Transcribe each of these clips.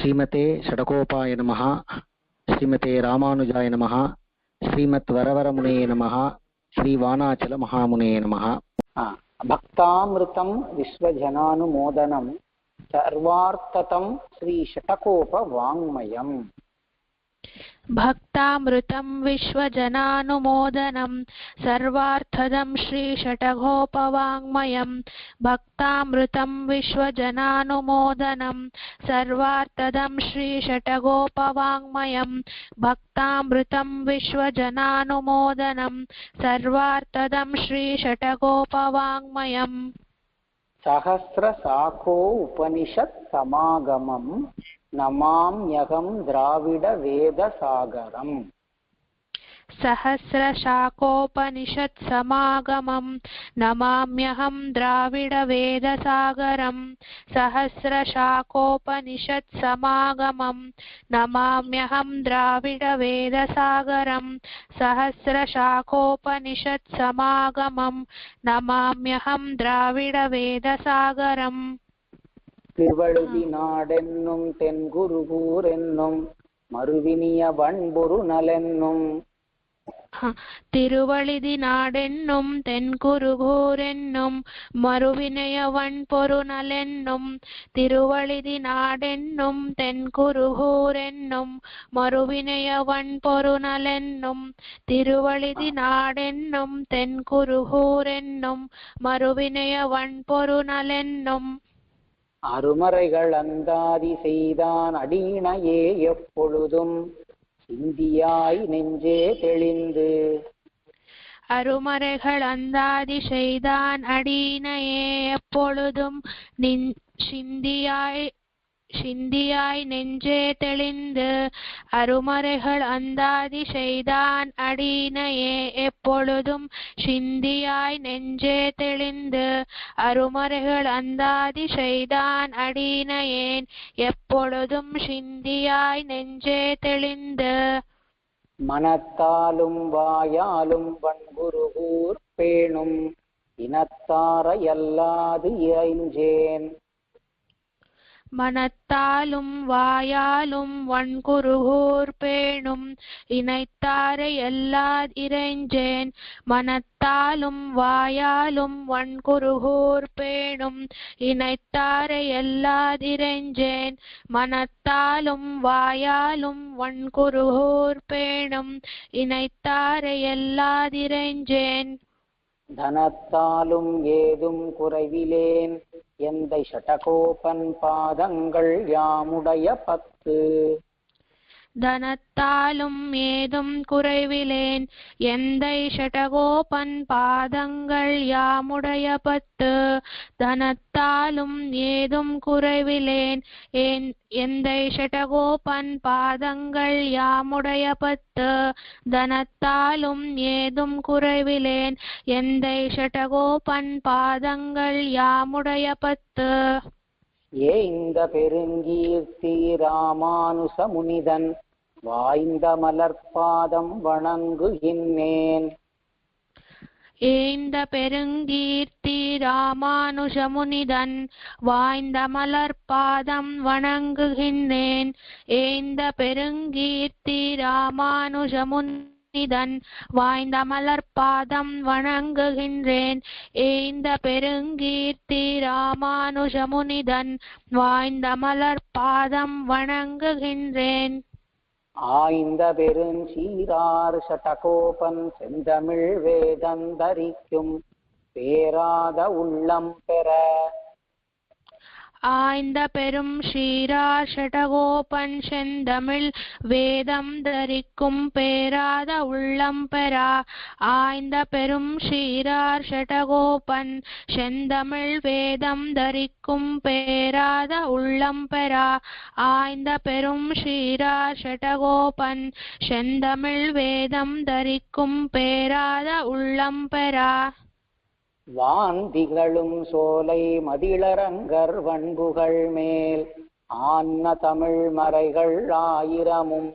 श्रीमते षडकोपाय नम, श्रीमते राजा नम नमः श्रीमद्वरवरमुनये नम। श्रीवाणाचलमहामुनये नमः भक्तामृतं विश्वजनानुमोदनं, सर्वार्थतं श्रीषटकोपवाङ्मयम्। भक्तामृतं विश्वजनानुमोदनं सर्वार्थदं श्रीषटघोपवाङ्मयं भक्तामृतं विश्वजनानुमोदनं सर्वार्थदं श्रीषटघोपवाङ्मयं भक्तामृतं विश्वजनानुमोदनं सर्वार्थदं श्रीषटघोपवाङ्मयम् सहस्रशाखो उपनिषत् नमाम्यहं द्राविडवेदसागरम्। सहस्रशाकोपनिषत्समागमम् नमाम्यहं द्राविडवेदसागरम्। सहस्रशाकोपनिषत्समागमम् नमाम्यहं द्राविडवेदसागरम्। सहस्रशाकोपनिषत्समागमम् नमाम्यहं द्राविडवेदसागरम्। திருவழுதி நாடென்னும் தென்குருகூர் என்னும் மறுவினிய வன்பொரு நலென்னும். திருவழிதி நாடென்னும் தென்குருகூரென்னும் மறுவினையவன் பொருநலென்னும் திருவழிதி நாடென்னும் தென்குருகூரென்னும் மறுவினையவன் பொருநலென்னும் திருவழிதி நாடென்னும் தென்குருகூரென்னும் மறுவினையவன் பொருநலென்னும் அருமறைகள் அந்தாதி செய்தான் அடியினையே எப்பொழுதும் சிந்தியாய் நெஞ்சே தெளிந்து. அருமறைகள் அந்தாதி செய்தான் அடியினையே எப்பொழுதும் சிந்தியாய் சிந்தியாய் நெஞ்சே தெளிந்து அருமறைகள் அந்தாதி செய்தான் அடியினையே. எப்பொழுதும் சிந்தியாய் நெஞ்சே தெளிந்து அருமறைகள் அந்தாதி செய்தான் அடியினையேன் எப்பொழுதும் சிந்தியாய் நெஞ்சே தெளிந்து மனத்தாலும் வாயாலும் வன்குருகூர் பேணும் இனத்தாரையல்லாது இறைஞ்சேன். மனத்தாலும் வாயாலும் வன்குருகூர் பேணும். இணைத்தாரை எல்லா இறைஞ்சேன். மனத்தாலும் வாயாலும் வன்குருகூர் பேணும். இணைத்தாரை எல்லா இறைஞ்சேன். மனத்தாலும் வாயாலும் வன்குருகூர் பேணும். இணைத்தாரை எல்லா இறைஞ்சேன். தனத்தாலும் ஏதும் குறைவிலேன். எந்தை ஷடகோபன் பாதங்கள் யாமுடைய பத்து. தனத்தாலும் ஏதும் குறைவிலேன் எந்தை ஷடகோபன் பாதங்கள் யாமுடைய பத்து? தனத்தாலும் ஏதும் குறைவிலேன் ஏன் எந்தை ஷடகோபன் பாதங்கள் யாமுடைய பத்து? தனத்தாலும் ஏதும் குறைவிலேன் எந்தை ஷடகோபன் பாதங்கள் யாமுடைய பத்து? ஏ இந்த பெருங்கீர்த்தி ராமானுச முனிதன் வாய்ந்த மலர்பாதம் வணங்குகின்றேன். ஏந்த பெருங்கீர்த்தி ராமானுஜமுனிதன் வாய்ந்த மலர்பாதம் வணங்குகின்றேன். ஏந்த பெருங்கீர்த்தி ராமானுஜமுனிதன் வாய்ந்த மலர்பாதம் வணங்குகின்றேன். ஏந்த பெருங்கீர்த்தி ராமானுஜமுனிதன் வாய்ந்த மலர்பாதம் வணங்குகின்றேன். ஆய்ந்த பெருஞ்சீரார் சட்டகோபன் செந்தமிழ் வேதந்தரிக்கும் பேராத உள்ளம் பெற ஆய்ந்த பெரும் ஸ்ரீரார் ஷடகோபன் செந்தமிழ் வேதம் தரிக்கும் பேராத உள்ளம் பெறா. ஆய்ந்த பெரும் ஸ்ரீரார் ஷடகோபன் செந்தமிழ் வேதம் தரிக்கும் பேராத உள்ளம் பெறா. ஆய்ந்த பெரும் ஸ்ரீரார் ஷடகோபன் செந்தமிழ் வேதம் தரிக்கும் பேராத உள்ளம் பெறா. வாந்திகளும் சோலை மதிளரங்கர் வண்புகள் மேல் ஆன்ன தமிழ் மறைகள் ஆயிரமும்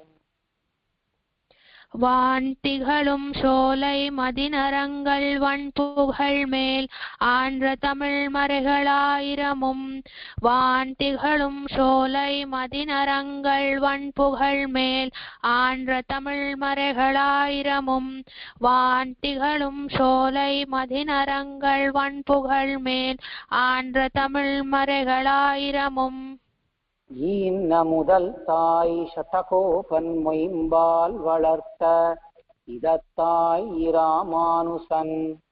வான் திகழும் சோலை மதினரங்கள் வன்புகழ் மேல் ஆன்ற தமிழ் மறைகளாயிரமும். வான் திகழும் சோலை மதினரங்கள் வன்புகழ் மேல் ஆன்ற தமிழ் மறைகளாயிரமும். வான் திகழும் சோலை மதினரங்கள் வன்புகழ் மேல் ஆன்ற தமிழ் மறைகளாயிரமும். ஈன்ன முதல் தாய் சதகோபன் வளர்த்த இதத்தாய் இராமானுசன்.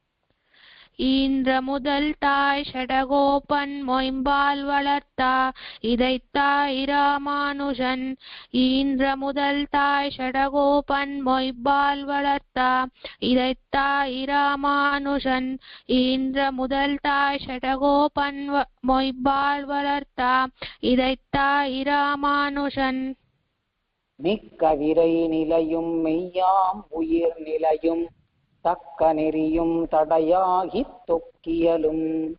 ஈன்ற முதல் தாய் ஷடகோபன் மொயம்பால் வளர்த்தா இதைத்தாய் இராமானுஜன். ஈன்ற முதல் தாய் ஷடகோபன் மொய்பால் வளர்த்தா இதைத்தாய் இராமானுஜன். ஈன்ற முதல் தாய் ஷடகோபன் மொய்பால் வளர்த்தா இதைத்தாய் இராமானுஜன். மிக்கவிரை நிலையும் மெய்யாம் உயிர் நிலையும் தக்க நெறியும் தடையாகி தொக்கியலும்.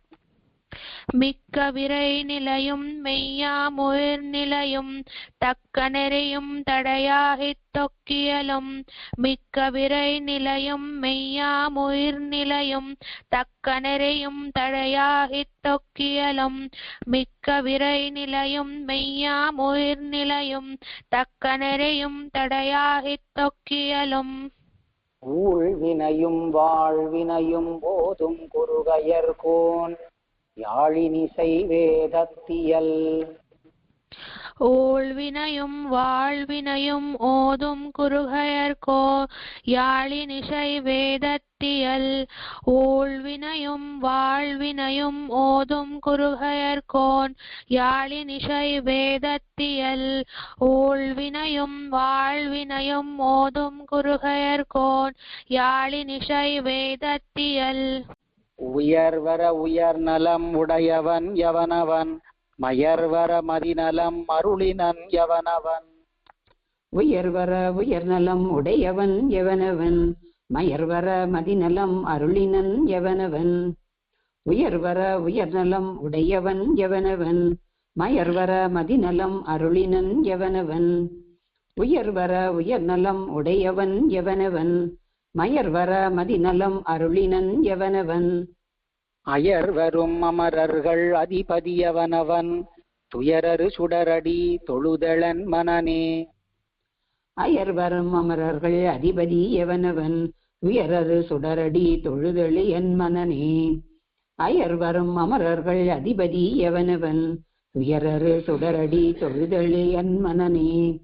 மிக்க விரை நிலையும் மெய்யாமுயிர் நிலையும் தக்க நெறியும் தடையாகி தொக்கியலும். மிக்க விரை நிலையும் மெய்யாமுயிர் நிலையும் தக்க நெறியும் தடையாகி தொக்கியலும். மிக்க விரை நிலையும் மெய்யாமுயிர் நிலையும் தக்க நெறியும் தடையாகி தொக்கியலும். ஊழ்வினையும் வாழ்வினையும் போதும் குருகையர்கோன் யாழினிசை வேதத்தியல் ஊழ்வினையும் வாழ்வினையும் ஓதும் குறுகையர்கோ யாழினிசை வேதத்தியல். ஊழ்வினையும் வாழ்வினையும் ஓதும் குறுகையர்கோன் யாழினிசை வேதத்தியல். ஊழ்வினையும் வாழ்வினையும் ஓதும் குறுகையர்கோன் யாழினிசை வேதத்தியல். உயர்வர உயர் நலம் உடையவன் எவனவன்? மயர்வர மதிநலம் அருளினன் எவனவன்? உயர்வர உயர்நலம் உடையவன் எவனவன்? மயர்வர மதிநலம் அருளினன் எவனவன்? உயர்வர உயர்நலம் உடையவன் எவனவன்? மயர்வர மதிநலம் அருளினன் எவனவன்? உயர்வர உயர்நலம் உடையவன் எவனவன்? மயர்வர மதிநலம் அருளினன் எவனவன்? அயர் வரும் அமரர்கள் அதிபதியவனவன். துயரரு சுடரடி தொழுதளன் மனனே. அயர் வரும் அமரர்கள் அதிபதி எவனவன் துயரரு சுடரடி தொழுதளி என் மனனே. அயர் வரும் அமரர்கள் அதிபதி எவனவன் துயரரு சுடரடி தொழுதளி என் மனனே.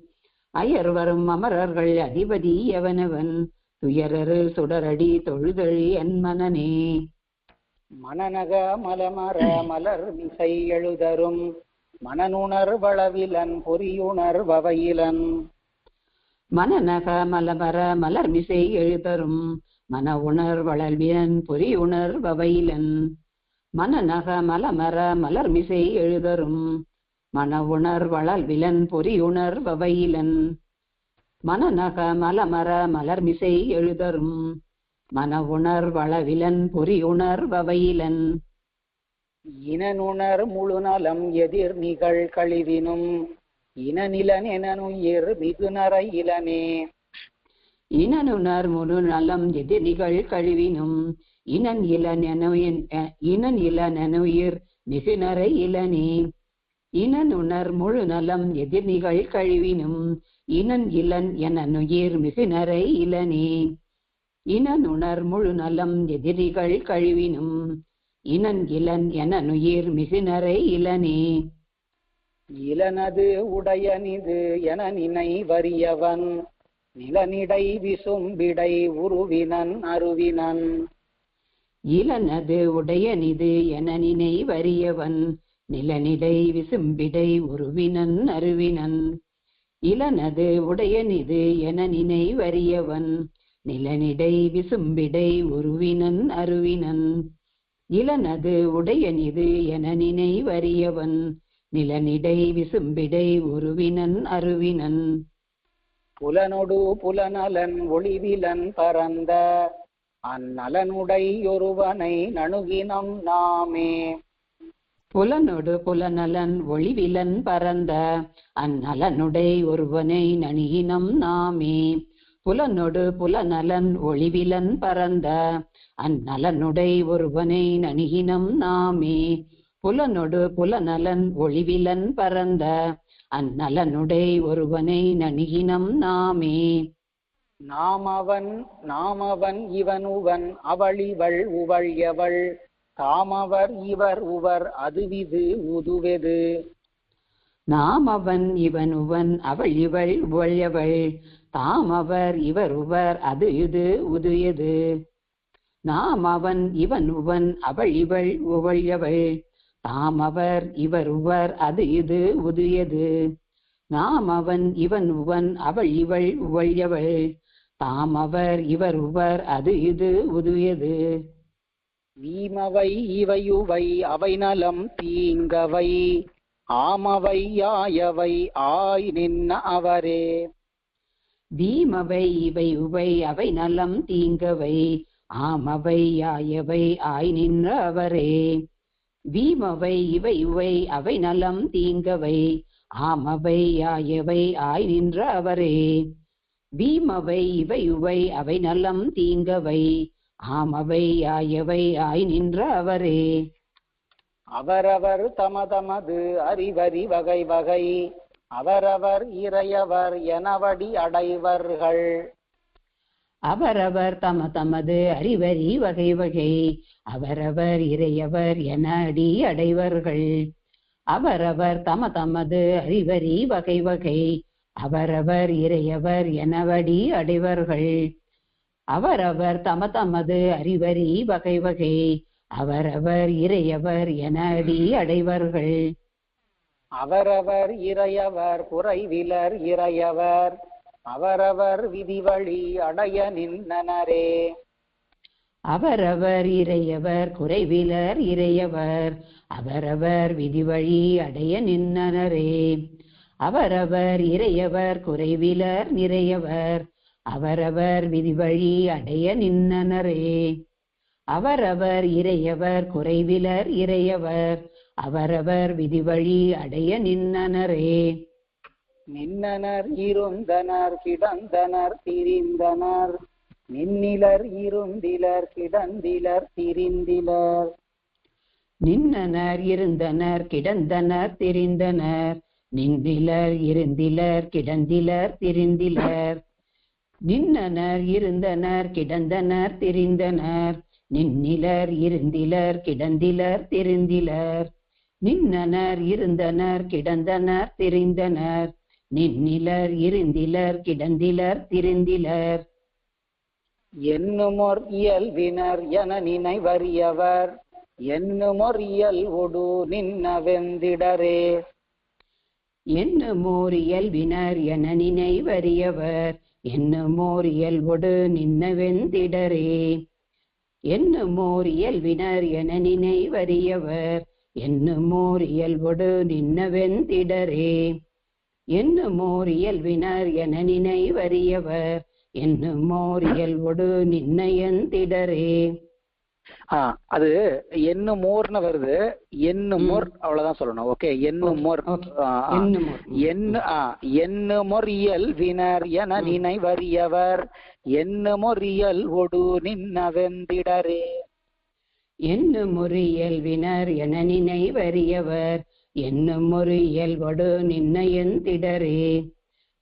அயர் வரும் அமரர்கள் அதிபதி எவனவன் துயரரு சுடரடி தொழுதளி என் மனனே. மணநக மலமர மலர் மிசை எழுதரும். மனநுணர் வளவிலன் பொறியுணர் வவையிலன். மனநக மலமர மலர்மிசை எழுதரும். மன உணர் வளவிலன் பொறியுணர் உணர் வவையிலன். மனநக மலமர மலர்மிசை எழுதரும். மன உணர் வளர்விலன் பொறி உணர் வவையிலன். மனநக மலமர மலர்மிசை எழுதரும். மன உணர் வளவிலன் பொறி உணர் வவையிலன் இனனுணர் முழு நலம் எதிர் நிகழ் கழிவினும் இனநிலன் எனனுயிர் மிகுநர இளனே இனனுணர் முழு நலம் எதிரிகள் கழிவினும் இனன் இளன் இனன் இளன் எனுயிர் மிகுநரை இளனே இனனுணர் முழு நலம் எதிர்நிகள் கழிவினும் இனன் இளன் என நுயிர் மிகுநரை இளனே இனனுணர் முழு நலம் எதிரிகள் கழிவினும் இனன் இளன் என நுயிர் மிகுநரை இளனே. இளனது உடையனிது என நினை வறியவன் நிலனிடை விசும்பிடை உருவினன் அருவினன். இளனது உடையனிது என நினை வறியவன் நிலனிடை விசும்பிடை உருவினன் அருவினன். இளனது உடையனிது என நினை வறியவன் நிலனிடை விசும்பிடை உருவினன் அருவினன். இளனது உடையனிது என நினை வறியவன் நிலனிடை விசும்பிடை உருவினன் அருவினன். புலனொடு புலனலன் ஒளிவிலன் பரந்த. அந்நலனுடை ஒருவனை நணுகினம் நாமே. புலனொடு புலனலன் ஒளிவிலன் பரந்த. அந்நலனுடை ஒருவனை நணுகினம் நாமே. புலனொடு புலநலன் ஒளிவிலன் பரந்த அந்நலனுடை ஒருவனை நணுகினம் நாமே. புலனொடு புலநலன் ஒளிவிலன் பரந்த அந்நலனுடை ஒருவனை நணுகினம் நாமே. நாமவன் நாமவன் இவனுவன் அவளிவள் உவழியவள். தாமவர் இவர் உவர் அதுவிது உதுவெது நாம் அவன் இவன் உவன் அவள் இவள் உவழ்யவள். தாம் அவர் இவர் உவர் அது இது உது எது. நாம் அவன் இவன் உவன் அவள் இவள் உவழ்யவள் தாம் அவர் இவர் உவர் அது இது உது எது. நாம் அவன் இவன் உவன் அவள் இவள் உவழ்யவள் தாம் அவர் இவர் உவர் அது இது உது எது. வீமவை இவையுவை அவை நலம் தீங்கவை. ஆமவை யாயவை ஆய் நின்ன அவரே. பீமவை இவை உவை அவை நலம் தீங்கவை. ஆமவை யாயவை ஆய் நின்ற அவரே பீமவை இவை உவை அவை நலம் தீங்கவை. ஆமவை யாயவை ஆய் நின்ற அவரே பீமவை இவை உவை அவை நலம் தீங்கவை. ஆமவை யாயவை ஆய் நின்ற அவரே அவரவர் தமதமது அறிவறி வகை வகை. அவரவர் இறையவர் எனவடி அடைவர்கள். அவரவர் தம தமது அறிவறி வகை வகை அவரவர் இறையவர் என அடி அடைவர்கள். அவரவர் தம தமது அறிவறி வகை வகை அவரவர் இறையவர் எனவடி அடைவர்கள். அவரவர் தம தமது அறிவறி வகை வகை அவரவர் இறையவர் என அடி அடைவர்கள். அவரவர் இறையவர் குறைவிலர் இறையவர். அவரவர் விதிவழி அடைய நின்றனரே அவரவர் இறையவர் குறைவிலர் இறையவர். அவரவர் விதிவழி அடைய நின்னனரே. அவரவர் இறையவர் குறைவிலர் நிறையவர். அவரவர் விதிவழி அடைய நின்னனரே. அவரவர் இறையவர் குறைவிலர் இறையவர். அவரவர் விதிவழி அடைய நின்னனரே. நின்னனர் இருந்தனர் கிடந்தனர் திரிந்தனர். நின்னிலர் இருந்திலர் கிடந்திலர் திரிந்திலர். நின்னனர் இருந்தனர் கிடந்தனர் திரிந்தனர். நின்றிலர் இருந்திலர் கிடந்திலர் திரிந்திலர். நின்னனர் இருந்தனர் கிடந்தனர் திரிந்தனர். நின்னிலர் இருந்திலர் கிடந்திலர் திரிந்திலர். நின்னனர் இருந்தனர் கிடந்தனர் திரிந்தனர். நின்னிலர் இருந்திலர் கிடந்திலர் திரிந்திலர். என்னுமொர் இயல்பினர் என நினைவறியவர். என்னுமொர் இயல்பொடு நின்ன வெந்திடரே என்னுமோர் இயல்பினர் என நினைவறியவர். என்னுமோர் இயல்பொடு நின்னவெந்திடரே. என்னுமோர் இயல்பினர் என நினைவறியவர். என்னுமோர் இயல்பொடு நின்னவெந்திடரே என்னுமோர் இயல்பினர் என நினைவறியவர். என்னுமோர் இயல்பொடு நின்னயந்திடரே அது என்னுமோர்னு வருது. என்னுமொர் அவ்வளவுதான் சொல்லணும். ஓகே ஆ. என்னுமோர். என்னு ஆ எண்ணுமொறியல் வினர் என நினைவறியவர். எண்ணுமொறியல் ஒடு நின்ன வெந்திடரே என்னும் ஒரு இயல்பினர் என நினைவறியவர். என்னும் ஒரு நின்னையன் திடரே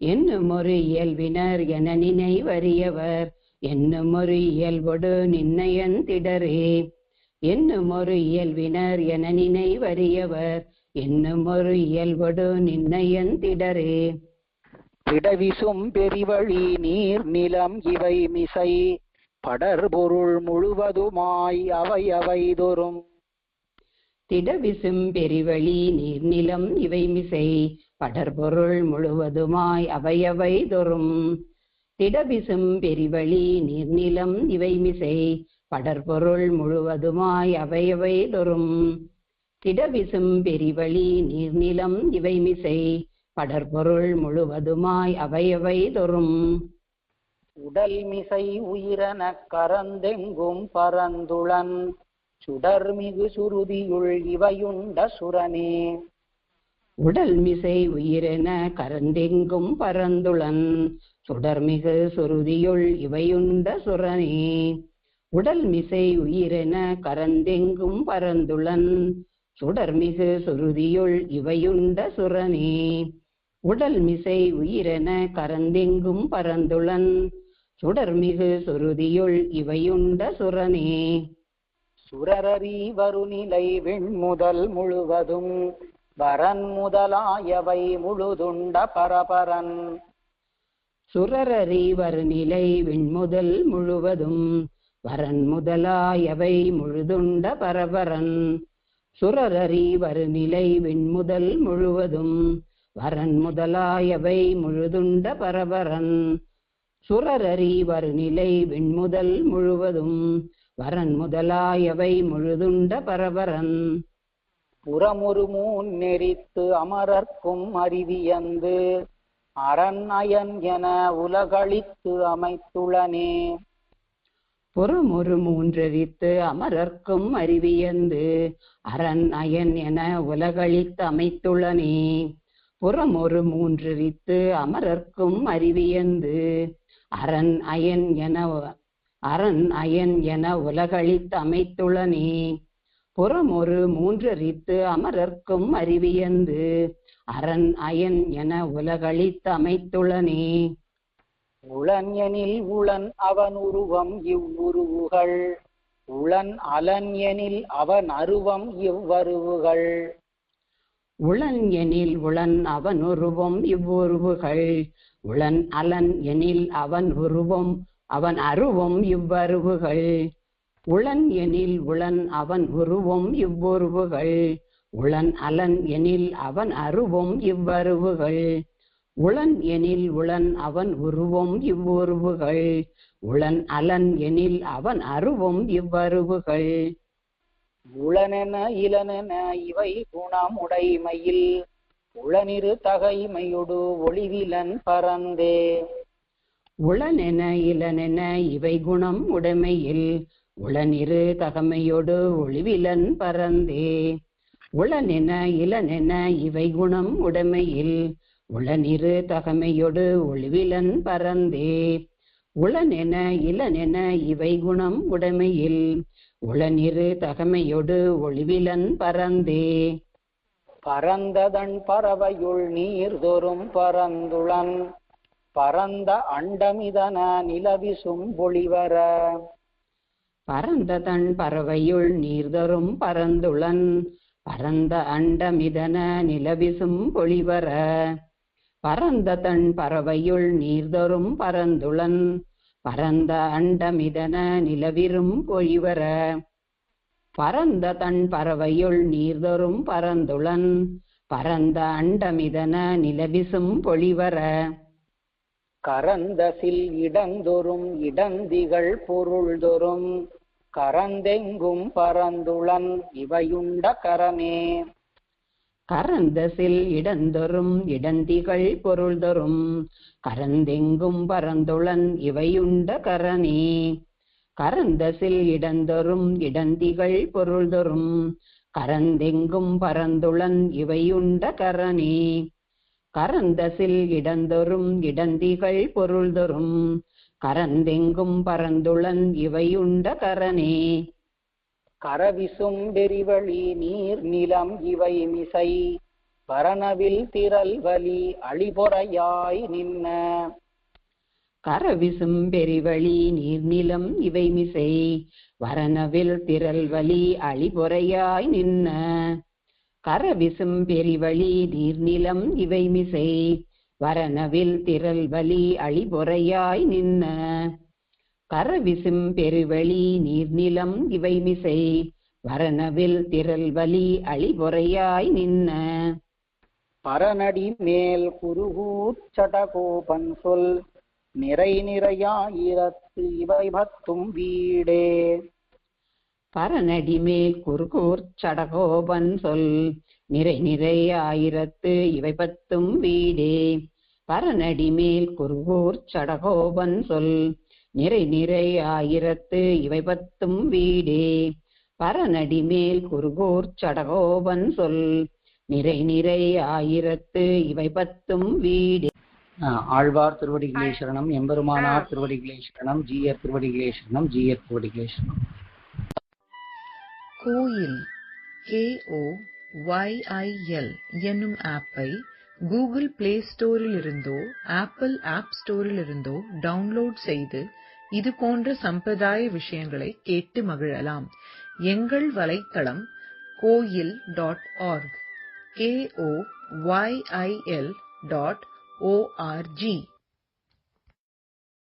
என்னும் ஒரு இயல்பினர் என நினைவறியவர். என்னும் ஒரு இயல்பொடு நின்னயந்திடரே என்னும் ஒரு இயல்பினர் என நினைவறியவர். என்னும் ஒரு இயல்பொடு நின்னயந்திடரே திடவிசும் பெரிவழி நீர் நிலம் இவை மிசை. படர்பொருள் முழுவதுமாய் அவை அவைதொரும் திடவிசும் பெரிவழி நீர்நிலம் இவை மிசை படர்பொருள் முழுவதுமாய் அவையவை தொறும் திடவிசும் பெரிவழி நீர்நிலம் இவை மிசை படர்பொருள் முழுவதுமாய் அவையவை தொறும் திடவிசும் பெரிவழி நீர்நிலம் இவை மிசை படர்பொருள் முழுவதுமாய் அவையவை தொறும் உடல் மிசை உயிரன கரந்தெங்கும் பரந்துளன் சுடர்மிகு சுருதியுள் இவையுண்ட சுரனே. உடல் மிசை உயிரென கரந்தெங்கும் பரந்துளன் சுடர்மிகு சுருதியுள் இவையுண்ட சுரனே. உடல் மிசை உயிரென கரந்தெங்கும் பரந்துளன் சுடர்மிகு சுருதியுள் இவையுண்ட சுரனே. உடல் மிசை உயிரென கரந்தெங்கும் பரந்துளன் சுடர்மிகு சுருதியுள் இவையுண்ட சுரனே. சுரரறி வருநிலை விண்முதல் முழுவதும் வரன் முதலாயவை முழுதுண்ட பரபரன். சுரரறி வருநிலை விண்முதல் முழுவதும் வரன் முதலாயவை முழுதுண்ட பரபரன். சுரரறி வருநிலை விண்முதல் முழுவதும் வரன் முதலாயவை முழுதுண்ட பரபரன். சுரரறிவர் நிலை விண்முதல் முழுவதும் வரன் முதலாயவை முழுதுண்ட பரபரன். புறமுறு மூன் நெறித்து அமரர்க்கும் அறிவியந்து அரண் அயன் என உலகளித்து அமைத்துளனே. புறமொரு மூன்றெரித்து அமரர்க்கும் அறிவியந்து அரண் அயன் என உலகளித்து அமைத்துள்ளனே புறமொரு மூன்றெரித்து அமரர்க்கும் அறிவியந்து அரண் அயன் என அரண் அயன் என உலகளித்து நீ. புறமொரு மூன்றெரித்து அமரர்க்கும் அறிவியந்து அரண் அயன் என உலகளித்து நீ. உளன் எனில் உளன் அவன் உருவம் இவ்வுருவுகள் உளன் அலன் எனில் அவன் அருவம் இவ்வருவுகள் உளன் எனில் உளன் அவன் உருவம் இவ்வுருவுகள். உளன் அலன் எனில் அவன் உருவம் அவன் அருவம் இவ்வருவுகள். உளன் எனில் உளன் அவன் உருவம் இவ்வுருவுகள். உளன் அலன் எனில் அவன் அருவம் இவ்வருவுகள். உளன் எனில் உளன் அவன் உருவம் இவ்வுருவுகள். உளன் அலன் எனில் அவன் அருவம் இவ்வருவுகள். உளனென இளனென இவை குணம் உடைமையில் உளனிரு தகைமையொடு ஒளிவிலன் பரந்தே. உளனென இளனென இவை குணம் உடைமையில் உளனிரு தகமையோடு ஒளிவிலன் பரந்தே. உளனென இளனென இவை குணம் உடைமையில் உளனிரு தகமையொடு ஒளிவிலன் பரந்தே. உளனென இளனென இவை குணம் உடைமையில் உளநிறு தகமையொடு ஒளிவிலன் பரந்தே. பரந்ததன் பறவையுள் நீர் தோறும் பரந்துளன். பரந்த அண்டமிதன நிலவிசும் பொழிவர. பரந்ததன் பறவையுள் பறவையுள் நீர்தரும் பரந்துளன். பரந்த அண்டமிதன நிலவிசும் பொழிவர. பரந்த தன் பறவையுள் நீர்தரும் பரந்துளன். பரந்த அண்டமிதன நிலவிரும் பொழிவர பரந்த தன் பறவையுள் நீர்தொரும் பரந்துளன். பரந்த அண்டமிதன நிலவிசும் பொழிவர கரந்த சில் இடந்தொரும் இடந்திகள் பொருள்தொரும் கரந்தெங்கும் பரந்துளன் இவையுண்ட கரமே. கரந்தசில் இடந்தொரும் இடந்திகள் பொருள்தொரும் கரந்தெங்கும் பரந்துளன் இவையுண்ட கரணே. கரந்தசில் இடந்தொறும் இடந்திகள் பொருள்தொறும் கரந்தெங்கும் பரந்துளன் இவையுண்ட கரணே. கரந்தசில் இடந்தொறும் இடந்திகள் பொருள்தொறும் கரந்தெங்கும் பரந்துளன் இவையுண்ட கரணே. கரவிசும் பெரிவழி நீர் நிலம் இவை மிசை. பரணவில் திரல் வலி அழிபொறையாய் நின்ன. கரவிசும் பெரிவழி நீர்நிலம் இவை மிசை. வரணவில் திரல் வலி அழிபொறையாய் நின்ன. கரவிசும் பெரிவழி நீர்நிலம் இவை மிசை. வரணவில் திரல் வலி அழிபொறையாய் நின்ன. கரவிசும் பெருவழி நீர்நிலம் இவை மிசை. வரணவில் திரல் வலி அழிபொறையாய் நின்ன. பரநடி மேல் குருகூச்சடகோபன் சொல் நிறை நிறையாயிரத்து இவை பத்தும் வீடே பரநடி மேல் குறுகூர் சடகோபன் சொல் நிறை நிறை ஆயிரத்து இவை பத்தும் வீடே பரநடி மேல் குறுகூர் சடகோபன் சொல் நிறை நிறை ஆயிரத்து இவை பத்தும் வீடே பரநடி மேல் குறுகூர் சடகோபன் சொல் நிறை நிறை ஆயிரத்து இவை பத்தும் வீடே. ஆழ்வார் திருவடிகளே சரணம் எம்பெருமானார் திருவடிகளே சரணம் ஜீயர் திருவடிகளே சரணம் ஜீயர் திருவடிகளே சரணம். கோயில் கேஓ ஒய்ஐஎல் என்னும் ஆப்பை கூகுள் பிளே ஸ்டோரிலிருந்தோ ஆப்பிள் ஆப் ஸ்டோரிலிருந்தோ டவுன்லோட் செய்து இது போன்ற சம்பிரதாய விஷயங்களை கேட்டு மகிழலாம். எங்கள் வலைத்தளம் Koyil dot org k o y i l dot o r g.